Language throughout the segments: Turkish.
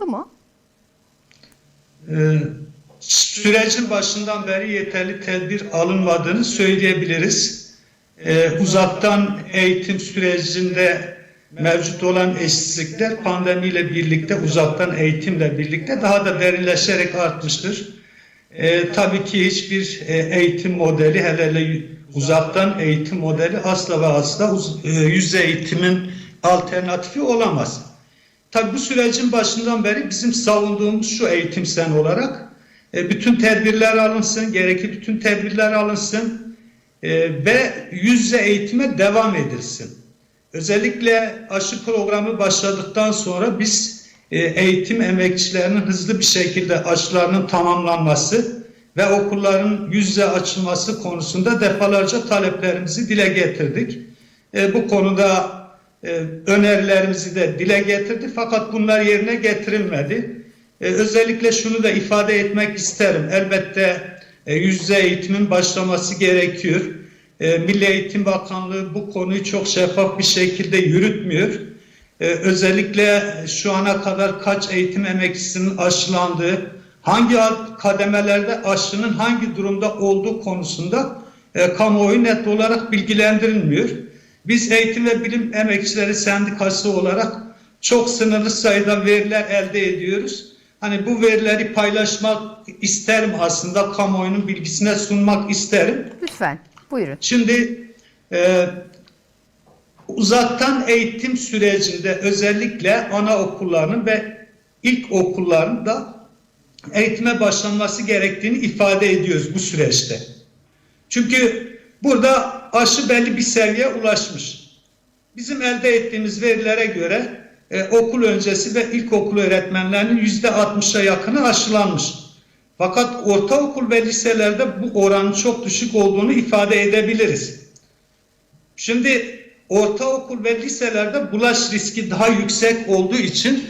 mantıklı mı? Ee, sürecin başından beri yeterli tedbir alınmadığını söyleyebiliriz. Ee, uzaktan eğitim sürecinde mevcut olan eşsizlikler pandemiyle birlikte uzaktan eğitimle birlikte daha da derinleşerek artmıştır. Ee, tabii ki hiçbir e, eğitim modeli hele hele uzaktan eğitim modeli asla ve asla e, yüz eğitimin alternatifi olamaz. Tabii bu sürecin başından beri bizim savunduğumuz şu eğitim sen olarak e, bütün tedbirler alınsın, gerekli bütün tedbirler alınsın e, ve yüz yüze eğitime devam edilsin. Özellikle aşı programı başladıktan sonra biz e, eğitim emekçilerinin hızlı bir şekilde aşılarının tamamlanması ve okulların yüz yüze açılması konusunda defalarca taleplerimizi dile getirdik. Bu konuda önerilerimizi de dile getirdi fakat bunlar yerine getirilmedi. E, özellikle şunu da ifade etmek isterim. Elbette e, yüz yüze eğitimin başlaması gerekiyor. E, Milli Eğitim Bakanlığı bu konuyu çok şeffaf bir şekilde yürütmüyor. E, özellikle şu ana kadar kaç eğitim emekçisinin aşılandığı, hangi kademelerde aşının hangi durumda olduğu konusunda e, kamuoyu net olarak bilgilendirilmiyor. Biz eğitim ve bilim emekçileri sendikası olarak çok sınırlı sayıda veriler elde ediyoruz. Hani bu verileri paylaşmak isterim aslında kamuoyunun bilgisine sunmak isterim. Lütfen buyurun. Şimdi e, uzaktan eğitim sürecinde özellikle anaokullarının ve ilk okulların da eğitime başlanması gerektiğini ifade ediyoruz bu süreçte. Çünkü burada aşı belli bir seviyeye ulaşmış. Bizim elde ettiğimiz verilere göre e, okul öncesi ve ilkokul öğretmenlerinin yüzde 60'a yakını aşılanmış. Fakat ortaokul ve liselerde bu oranın çok düşük olduğunu ifade edebiliriz. Şimdi ortaokul ve liselerde bulaş riski daha yüksek olduğu için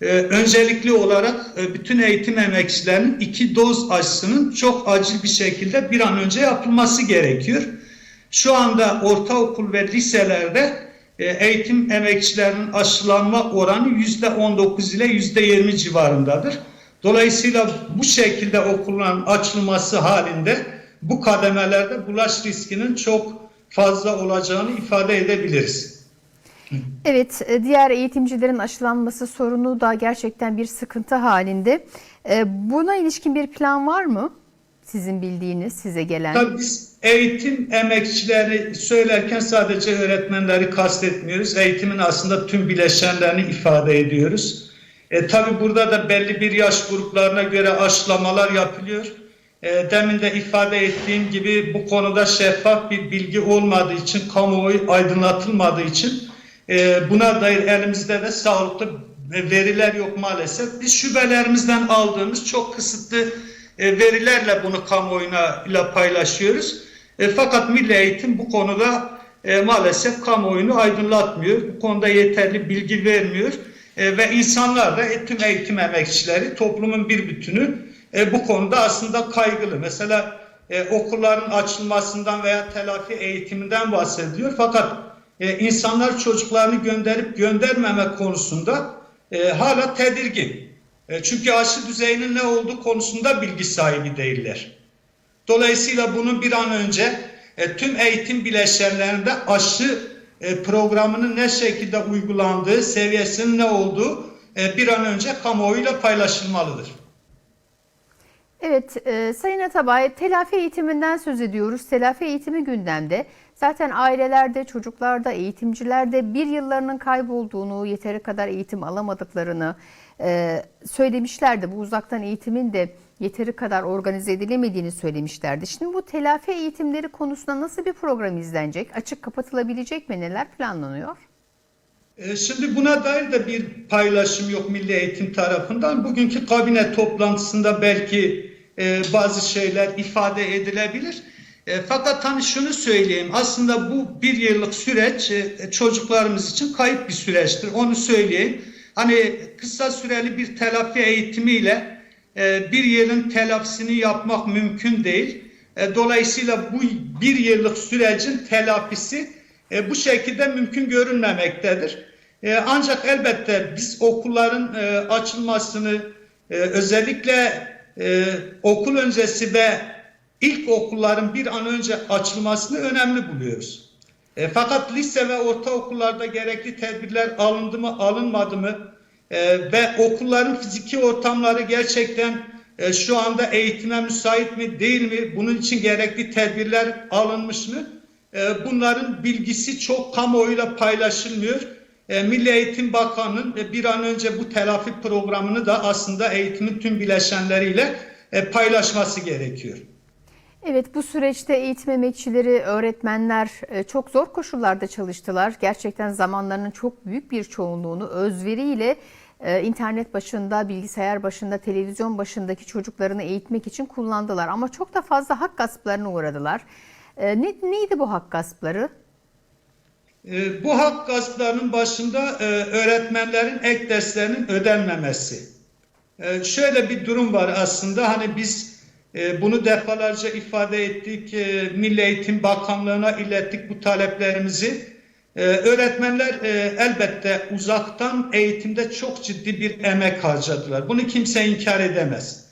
e, öncelikli olarak e, bütün eğitim emekçilerinin iki doz aşısının çok acil bir şekilde bir an önce yapılması gerekiyor. Şu anda ortaokul ve liselerde e, eğitim emekçilerinin aşılanma oranı yüzde 19 ile yüzde 20 civarındadır. Dolayısıyla bu şekilde okulların açılması halinde bu kademelerde bulaş riskinin çok fazla olacağını ifade edebiliriz. Evet, e, diğer eğitimcilerin aşılanması sorunu da gerçekten bir sıkıntı halinde. E, Buna ilişkin bir plan var mı? Sizin bildiğiniz, size gelen. Tabii biz eğitim emekçileri söylerken sadece öğretmenleri kastetmiyoruz. Eğitimin aslında tüm bileşenlerini ifade ediyoruz. E, tabii burada da belli bir yaş gruplarına göre aşılamalar yapılıyor. E, demin de ifade ettiğim gibi bu konuda şeffaf bir bilgi olmadığı için, kamuoyu aydınlatılmadığı için e, buna dair elimizde de sağlıklı veriler yok maalesef. Biz şubelerimizden aldığımız çok kısıtlı e, verilerle bunu kamuoyuna ile paylaşıyoruz. E, fakat Milli Eğitim bu konuda e, maalesef kamuoyunu aydınlatmıyor. Bu konuda yeterli bilgi vermiyor. E, ve insanlar da e, tüm eğitim emekçileri toplumun bir bütünü e, bu konuda aslında kaygılı. Mesela e, okulların açılmasından veya telafi eğitiminden bahsediyor. Fakat e, insanlar çocuklarını gönderip göndermeme konusunda e, hala tedirgin. E, çünkü aşı düzeyinin ne olduğu konusunda bilgi sahibi değiller. Dolayısıyla bunun bir an önce e, tüm eğitim bileşenlerinde aşı e, programının ne şekilde uygulandığı, seviyesinin ne olduğu bir an önce kamuoyuyla paylaşılmalıdır. Evet, e, Sayın Atabay, telafi eğitiminden söz ediyoruz. Telafi eğitimi gündemde. Zaten ailelerde, çocuklarda, eğitimcilerde bir yıllarının kaybolduğunu, yeteri kadar eğitim alamadıklarını e, söylemişlerdi. Bu uzaktan eğitimin de yeteri kadar organize edilemediğini söylemişlerdi. Şimdi bu telafi eğitimleri konusunda nasıl bir program izlenecek? Açık kapatılabilecek mi? Neler planlanıyor? E, Şimdi buna dair de bir paylaşım yok Milli Eğitim tarafından. Bugünkü kabine toplantısında belki e, bazı şeyler ifade edilebilir. E, fakat hani şunu söyleyeyim aslında bu bir yıllık süreç e, çocuklarımız için kayıp bir süreçtir. Onu söyleyeyim. Hani kısa süreli bir telafi eğitimiyle e, bir yılın telafisini yapmak mümkün değil. E, dolayısıyla bu bir yıllık sürecin telafisi e, bu şekilde mümkün görünmemektedir. E, ancak elbette biz okulların e, açılmasını e, özellikle e, okul öncesi ve ilk okulların bir an önce açılmasını önemli buluyoruz. E, fakat lise ve ortaokullarda gerekli tedbirler alındı mı alınmadı mı e, ve okulların fiziki ortamları gerçekten e, şu anda eğitime müsait mi değil mi bunun için gerekli tedbirler alınmış mı e, bunların bilgisi çok kamuoyuyla paylaşılmıyor. E, Milli Eğitim Bakanı'nın e, bir an önce bu telafi programını da aslında eğitimin tüm bileşenleriyle e, paylaşması gerekiyor. Evet bu süreçte eğitim emekçileri, öğretmenler e, çok zor koşullarda çalıştılar. Gerçekten zamanlarının çok büyük bir çoğunluğunu özveriyle e, internet başında, bilgisayar başında, televizyon başındaki çocuklarını eğitmek için kullandılar. Ama çok da fazla hak gasplarına uğradılar. E, Ne, neydi bu hak gaspları? Bu hak gasplarının başında öğretmenlerin ek derslerinin ödenmemesi. Şöyle bir durum var aslında hani biz bunu defalarca ifade ettik, e, Milli Eğitim Bakanlığı'na ilettik bu taleplerimizi. E, Öğretmenler e, elbette uzaktan eğitimde çok ciddi bir emek harcadılar. Bunu kimse inkar edemez.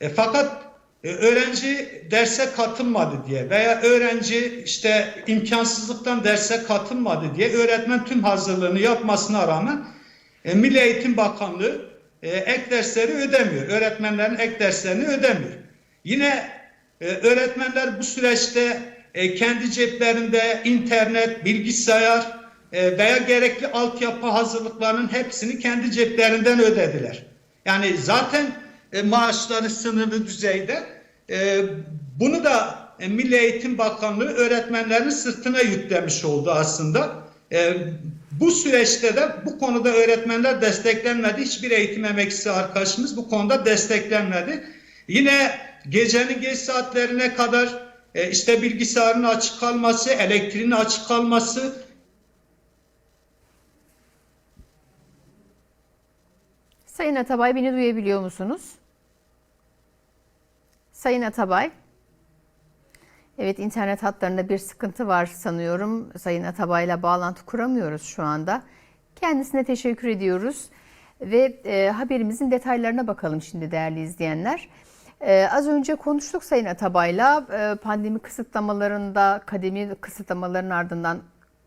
E, fakat e, öğrenci derse katılmadı diye veya öğrenci işte imkansızlıktan derse katılmadı diye öğretmen tüm hazırlığını yapmasına rağmen e, Milli Eğitim Bakanlığı e, ek dersleri ödemiyor. Öğretmenlerin ek derslerini ödemiyor. Yine e, öğretmenler bu süreçte e, kendi ceplerinde internet, bilgisayar e, veya gerekli altyapı hazırlıklarının hepsini kendi ceplerinden ödediler. Yani zaten e, maaşları sınırlı düzeyde. E, bunu da e, Milli Eğitim Bakanlığı öğretmenlerin sırtına yüklemiş oldu aslında. E, bu süreçte de bu konuda öğretmenler desteklenmedi. Hiçbir eğitim emekçisi arkadaşımız bu konuda desteklenmedi. Yine gecenin geç saatlerine kadar e, işte bilgisayarın açık kalması, elektriğin açık kalması, Sayın Atabay beni duyabiliyor musunuz? Sayın Atabay. Evet internet hatlarında bir sıkıntı var sanıyorum. Sayın Atabay'la bağlantı kuramıyoruz şu anda. Kendisine teşekkür ediyoruz. Ve e, haberimizin detaylarına bakalım şimdi değerli izleyenler. E, az önce konuştuk Sayın Atabay'la e, pandemi kısıtlamalarında, kademi kısıtlamaların ardından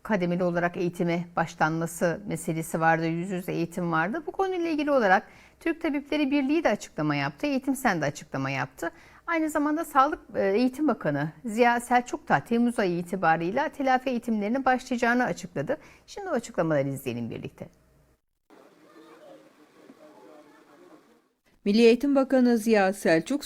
kademeli olarak eğitime başlanması meselesi vardı, yüz yüze eğitim vardı. Bu konuyla ilgili olarak Türk Tabipleri Birliği de açıklama yaptı, Eğitim Sen de açıklama yaptı. Aynı zamanda Sağlık e, Eğitim Bakanı Ziya Selçuk da Temmuz ayı itibarıyla telafi eğitimlerinin başlayacağını açıkladı. Şimdi o açıklamaları izleyelim birlikte. Milli Eğitim Bakanı Ziya Selçuk